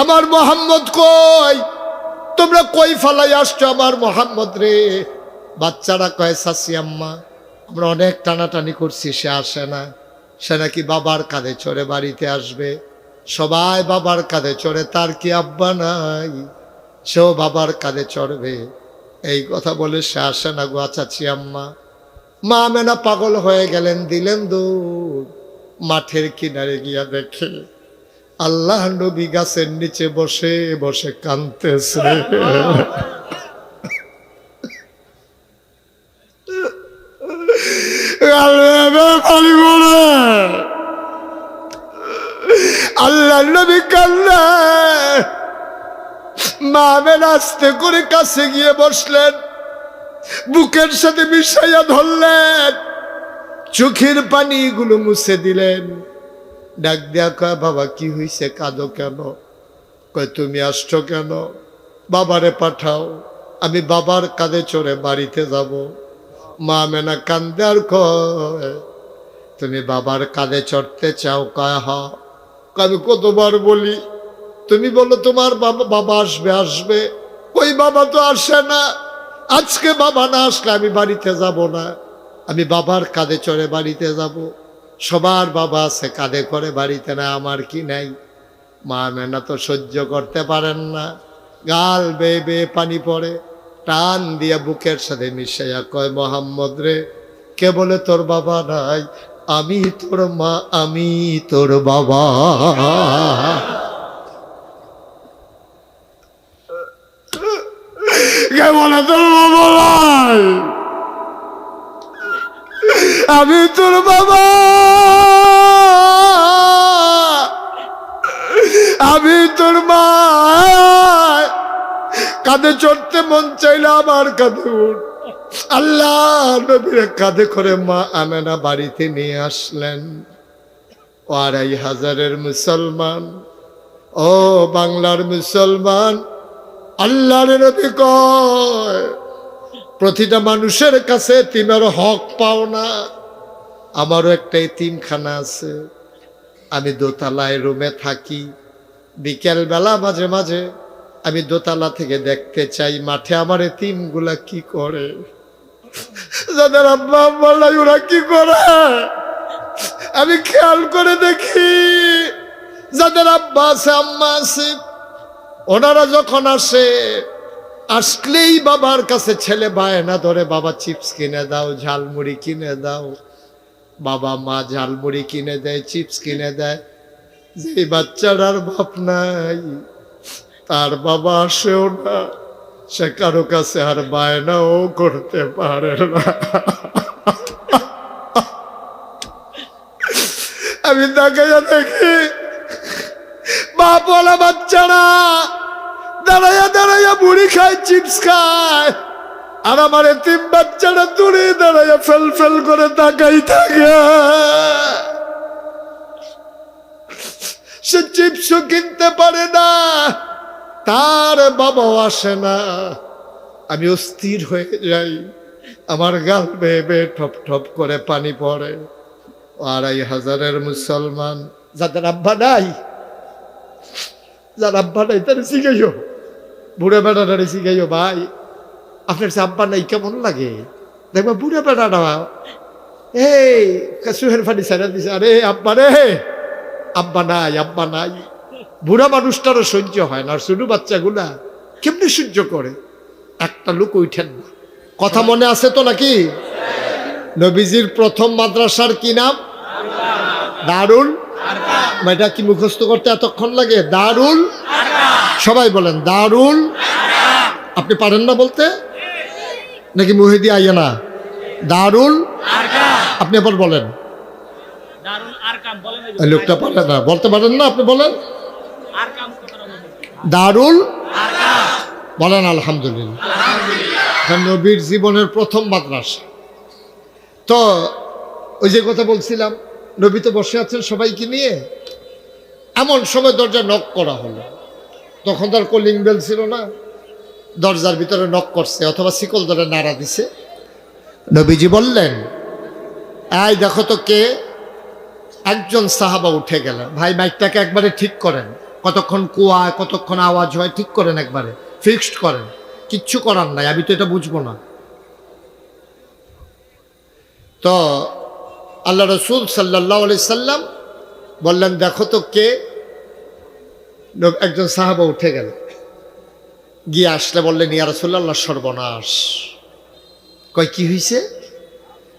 আমার মোহাম্মদ কই? তোমরা কই ফালাই আসছো আমার মোহাম্মদ রে? বাচ্চারা কয়, সাসি আম্মা, আমরা অনেক টানাটানি করছি, সে আসে না। সে নাকি বাবার কাঁধে চড়ে বাড়িতে আসবে। সবাই বাবার কাঁধে চড়ে, তার কি আব্বা নাই? সেও বাবার কাঁধে চড়বে। এই কথা বলে সে আসে না গো, চাচি আম্মা। মা মেনা পাগল হয়ে গেলেন, দিলেন দৌড় মাঠের কিনারে গিয়া দেখে আল্লাহ নবী গাছের নিচে বসে বসে কানতেছে। আল্লাহ নবী কান্না মা মেন আস্তে করে কাছে গিয়ে বসলেন। বুকের সাথে মিশাইয়া ধরলেন। চোখের পানিগুলো মুছে দিলেন। ডাক দেয়া কয় বাবা, কি হইছে? কাঁদো কেন? কয় তুমি আসছো কেন? বাবারে পাঠাও। আমি বাবার কাঁধে চড়ে বাড়িতে যাব। মা মেনা কান্দে আর কয়, তুমি বাবার কাঁধে চড়তে চাও? কয়, হ। আমি কতবার বলি, তুমি বলো তোমার বাবা বাবা আসবে আসবে। ওই বাবা তো আসে না। আজকে বাবা না আসলে আমি বাড়িতে যাব না। আমি বাবার কাঁধে চড়ে বাড়িতে যাব। সবার বাবা সে কাঁধে করে, বাড়িতে না আমার কি নাই? মা মেনা তো সহ্য করতে পারেন না। গাল বেয়ে বেয়ে পানি পড়ে, টান দিয়া বুকের সাথে মিশাইয়া কয়, মোহাম্মদ রে, কে বলে তোর বাবা নাই? আমি তোর মা, আমি তোর বাবা কে বলে তোর বাবা নাই আমি তোর বাবা। আমি তোর মা। কাঁধে চড়তে মন চাইলে আমার কাঁধে আল্লাহ নবীর কাঁধে করে মা আমেনা বাড়িতে নিয়ে আসলেন। ও আড়াই হাজারের মুসলমান। ও বাংলার মুসলমান, আল্লাহর নবী কয়, প্রতিটা মানুষের কাছে তিমের হক পাও না। আমারও একটা তিনখানা আছে। আমি দোতলায় রুমে থাকি। বিকেল বেলা মাঝে মাঝে আমি দোতলা থেকে দেখতে চাই মাঠে আমার তিনগুলা কি করে। যাদের আব্বা আম্মা নাই, ওরা কি করে? আমি খেয়াল করে দেখি, যাদের আব্বা আছে, আম্মা আছে, ওনারা যখন আসে, আসলেই বাবার কাছে ছেলে বায়না ধরে, বাবা, চিপস কিনে দাও, ঝালমুড়ি কিনে দাও। বাবা মা ঝালমুড়ি কিনে দেয়, চিপস কিনে দেয়। যে বাচ্চাটার বাপ নাই, তার বাবা আসেও না, সে কারও কাছে আর বায়নাও করতে পারে না। আমি তাকাইয়া দেখি বাপওয়ালা বাচ্চারা দাঁড়াইয়া দাঁড়াইয়া বুড়ি খায়, চিপস খায়। আর আমার এতিম বাচ্চারা দূরে দাঁড়াইয়া ফেল ফেল করে তাকাই থাকে। সে চিপসও কিনতে পারে না, তার বাবাও আসে না। আমি অস্থির হয়ে যাই, আমার গাল বেয়ে বেয়ে ঠপ ঠপ করে পানি পড়ে। আড়াই হাজারের মুসলমান, যাদের আব্বা নাই, যার আব্বা নাই তার শিখাইও, বুড়ে বেড়াটারে শিখাইও, ভাই। আপনার আব্বা নাই, কেমন লাগে? দেখবা বুড়ে বেড়াটা এই সুহের ফানি সারা দিছে, আরে আব্বা রে। আব্বা নাই আব্বা নাই। বুড়া মানুষটারও সহ্য হয় না, আর ছোট বাচ্চাগুলা কেমনি সহ্য করে? একটা লোক উঠেন না। কথা মনে আছে তো নাকি? নবীজির প্রথম মাদ্রাসার কি নাম? দারুল এটা কি মুখস্থ করতে এতক্ষণ লাগে? দারুল সবাই বলেন, দারুল আপনি পারেন না বলতে? নাকি মুহিদি আইয়া না? দারুল আপনি আবার বলেন। লোকটা পারে না। বলতে পারেন না আপনি বলেন। দারুল বলেন আলহামদুলিল্লাহ। নবীর জীবনের প্রথম মাদ্রাসা। তো ওই যে কথা বলছিলাম নবী তো বসে আছেন সবাইকে নিয়ে। এমন সময় দরজা নক করা হলো। তখন তার কলিং বেল ছিল না। দরজার ভিতরে নক করছে অথবা শিকল ধরে নাড়া দিছে। নবীজি বললেন এই দেখো তো কে? একজন সাহাবা উঠে গেল ভাই মাইকটাকে একবারে ঠিক করেন। কতক্ষণ কুয়া কতক্ষণ আওয়াজ হয় ঠিক করেন একবারে। ফিক্সড করেন। কিচ্ছু করার নাই আমি তো এটা বুঝব না। তো আল্লাহ রসুল সাল্লাহ আলি সাল্লাম বললেন দেখো তো কে? একজন সাহাবা উঠে গেল গিয়ে আসলে বললেন ইয়া রসুল্লাহ সর্বনাশ। কয়, কি হয়েছে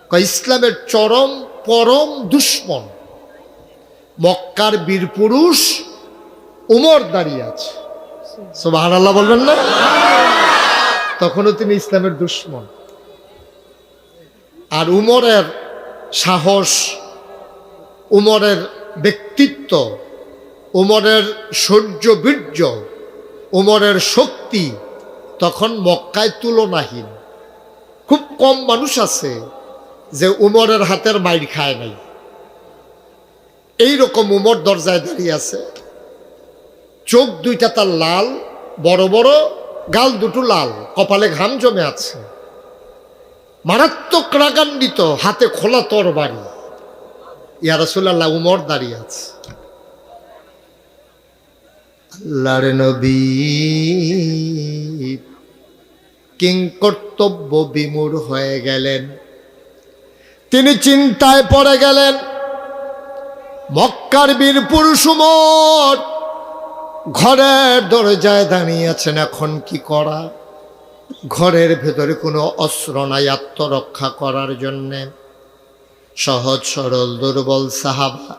কয়, ইসলামের চরম, পরম দুশ্মন। মক্কার বীর পুরুষ উমর দাঁড়িয়ে আছে। সোবাহান আল্লাহ বলবেন না? তখনও তিনি ইসলামের দুশ্মন। আর উমরের সাহস, উমরের ব্যক্তিত্ব, উমরের সৌর্য বীর্য উমরের শক্তি তখন মক্কায় তুলনাহীন। খুব কম মানুষ আছে যে উমরের হাতের মাইর খায় নাই। এই রকম উমর দরজায় দাঁড়িয়ে আছে। চোখ দুইটা তার লাল, বড় বড়, গাল দুটো লাল, কপালে ঘাম জমে আছে। মারাত্মক রাগান্বিত, হাতে খোলা তরবারি। ইয়া রাসূলুল্লাহ, উমর দাঁড়িয়ে আছে। আল্লাহর নবী। কিং কর্তব্য বিমূঢ় হয়ে গেলেন। তিনি চিন্তায় পড়ে গেলেন, মক্কার বীর পুরুষ উমর ঘরের দরজায় দাঁড়িয়ে আছেন এখন কি করা? ঘরের ভেতরে কোনো অস্ত্র নাই আত্মরক্ষা করার জন্যে। সহজ সরল দুর্বল সাহাবা,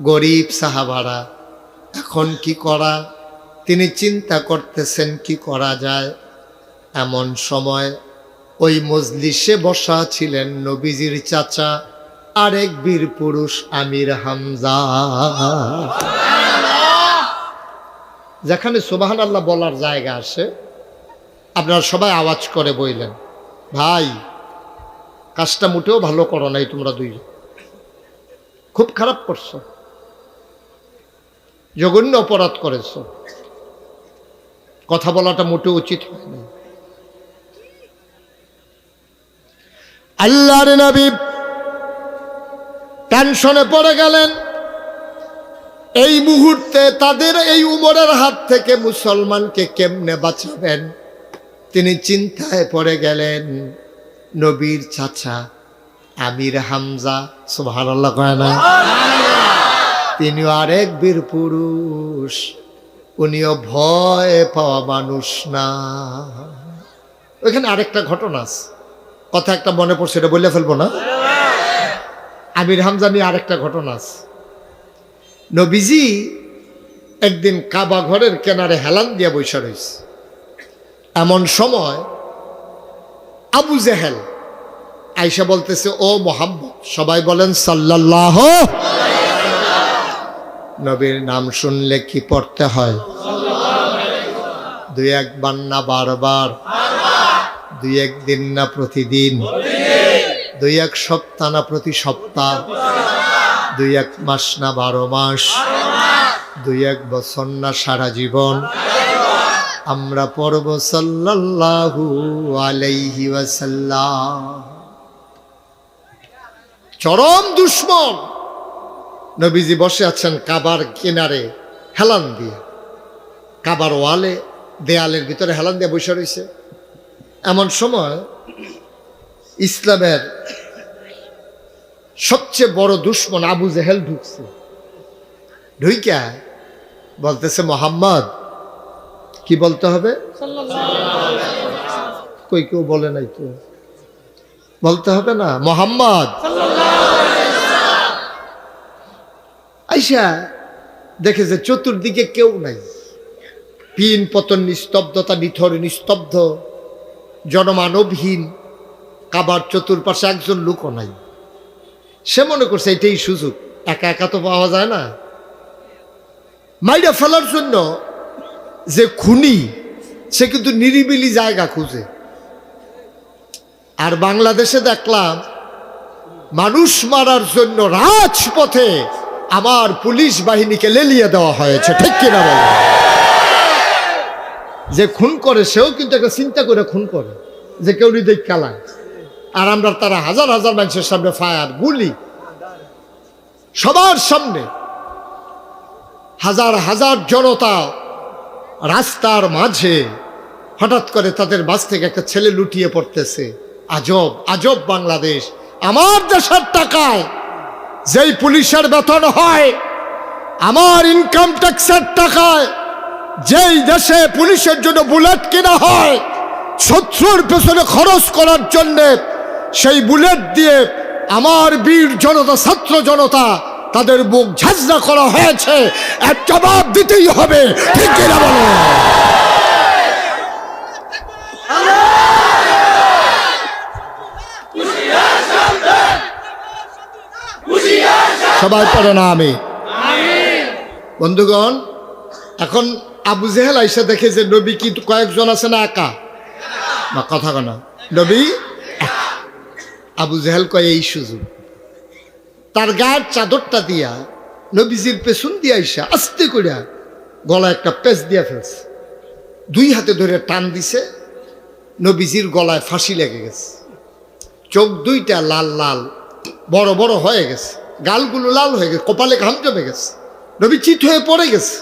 গরিব সাহাবারা এখন কি করা? তিনি চিন্তা করতেছেন, কি করা যায়? এমন সময় ওই মজলিসে বসা ছিলেন নবীজির চাচা, আরেক বীর পুরুষ আমির হামজা। যেখানে সুবাহান আল্লাহ বলার জায়গা আসে আপনারা সবাই আওয়াজ করে বইলেন ভাই, কাজটা মোটেও ভালো করো নাই তোমরা দুই। খুব খারাপ করছ। জঘন্য অপরাধ করেছ। কথা বলাটা মোটেও উচিত হয়নি। আল্লাহর নবী টেনশনে পড়ে গেলেন। এই মুহূর্তে তাদের এই উমরের হাত থেকে মুসলমানকে কেমনে বাঁচাবেন? তিনি চিন্তায় পড়ে গেলেন, নবীর চাচা আমির হামজা, সুবহানাল্লাহ কয় না? তিনিও আরেক বীর পুরুষ। উনিও ভয় পাওয়া মানুষ না। ওইখানে আরেকটা ঘটনা আছে। কথা একটা মনে পড়ছে, এটা বলে ফেলব না। আমির হামজা নিয়ে আরেকটা ঘটনা আছে। নবীজি একদিন কাবা ঘরের কেনারে হেলান দিয়া বৈশা রয়েছে এমন সময় আবু জেহেল আইসা বলতেছে, ও মোহাম্মদ, সবাই বলেন সাল্লাল্লাহ নবীর নাম শুনলে কি পড়তে হয়? দুই একবার না বারবার। দুই একদিন না প্রতিদিন। দুই এক সপ্তাহ না প্রতি সপ্তাহ। দুই এক মাস না বারো মাস। দুই এক বছর না সারা জীবন। আমরা পড়ব সাল্লাল্লাহু আলাইহি ওয়াসাল্লাম। চরম দুশ্মন। নবীজি বসে আছেন কাবার কিনারে হেলান দিয়ে। কাবার ওয়ালে দেয়ালের ভিতরে হেলান দিয়ে বসে রয়েছে। এমন সময় ইসলামের সবচেয়ে বড় দুশ্মন আবু জেহেল ঢুকছে। ঢুইকা বলতেছে, মোহাম্মদ, কি বলতে হবে? কই কেউ বলে নাই তো। বলতে হবে না, মোহাম্মদ। আইসা দেখে যে চতুর্দিকে কেউ নাই। পিন পতন নিস্তব্ধতা, নিথর নিস্তব্ধ, জনমানবহীন, কাবার চতুর্পাশে একজন লোকও নাই। সে মনে করছে এটাই সুযোগ, একা একা তো পাওয়া যায় না। মাইরা ফেলার জন্য যে খুনি, সে কিন্তু নিরিবিলি জায়গা খুঁজে। আর বাংলাদেশে দেখলাম, মানুষ মারার জন্য রাজপথে আমার পুলিশ বাহিনীকে লেলিয়ে দেওয়া হয়েছে, ঠিক কিনা বলে? যে খুন করে, সেও কিন্তু একটা চিন্তা করে খুন করে, যে কেউ হৃদয় কালায় আর আমরা তারা হাজার হাজার মানুষের সামনে ফায়ার, গুলি। সবার সামনে হাজার হাজার জনতা রাস্তার মাঝে হঠাৎ করে তাদের বাস থেকে একটা ছেলে লুটিয়ে পড়তেছে। আজব আজব বাংলাদেশ। আমার দেশের টাকায় যেই পুলিশের বেতন হয়, আমার ইনকাম ট্যাক্সের টাকায় যেই দেশে পুলিশের জন্য বুলেট কেনা হয়, শত্রুর পেছনে খরচ করার জন্যে সেই বুলেট দিয়ে আমার বীর জনতা, ছাত্র জনতা তাদের বুক ঝাঁঝরা করা হয়েছে। এক জবাব দিতেই হবে। ঠিক কিনা বলো? সবাই পড়ে না আমি। বন্ধুগণ এখন আবু জেহেল আইসা দেখে যে নবী কি কয়েকজন আছে না একা? না কথা কনা নবী? আবু জেহেল কয় এই সুযোগ। তার গায়ের চাদরটা দিয়া নবীজির পেছন দিয়া আইসা আস্তে করিয়া গলা একটা পেঁচ দিয়া ফেলছে। দুই হাতে ধরে টান দিছে নবীজির গলায় ফাঁসি লেগে গেছে। চোখ দুইটা লাল লাল বড় বড় হয়ে গেছে। গালগুলো লাল হয়ে গেছে, কপালে ঘাম জমে গেছে। নবী চিত হয়ে পড়ে গেছে।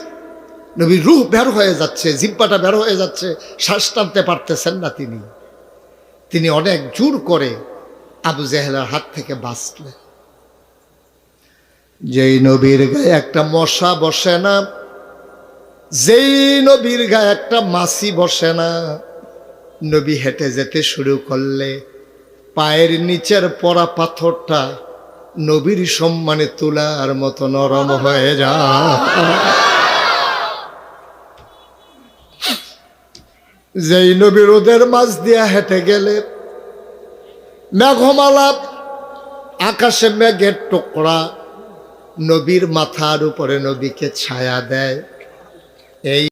নবীর রুহ বের হয়ে যাচ্ছে, জিব্বাটা বের হয়ে যাচ্ছে, শ্বাস টানতে পারতেছেন না তিনি। তিনি অনেক জোর করে আবু জেহেলের হাত থেকে বাঁচলেন। যেই নবীর গায়ে একটা মশা বসে না, যেই নবীর গায়ে একটা মাছি বসে না, নবী হেঁটে যেতে শুরু করলে, পায়ের নিচের পরা পাথরটা নবীর সম্মানে তোলার মতো নরম হয়ে যায় যেই নবী রোদের মাছ দিয়া হেঁটে গেলে, মেঘমালা, আকাশে মেঘের টুকরা নবীর মাথার উপরে নবীকে ছায়া দেয়। এই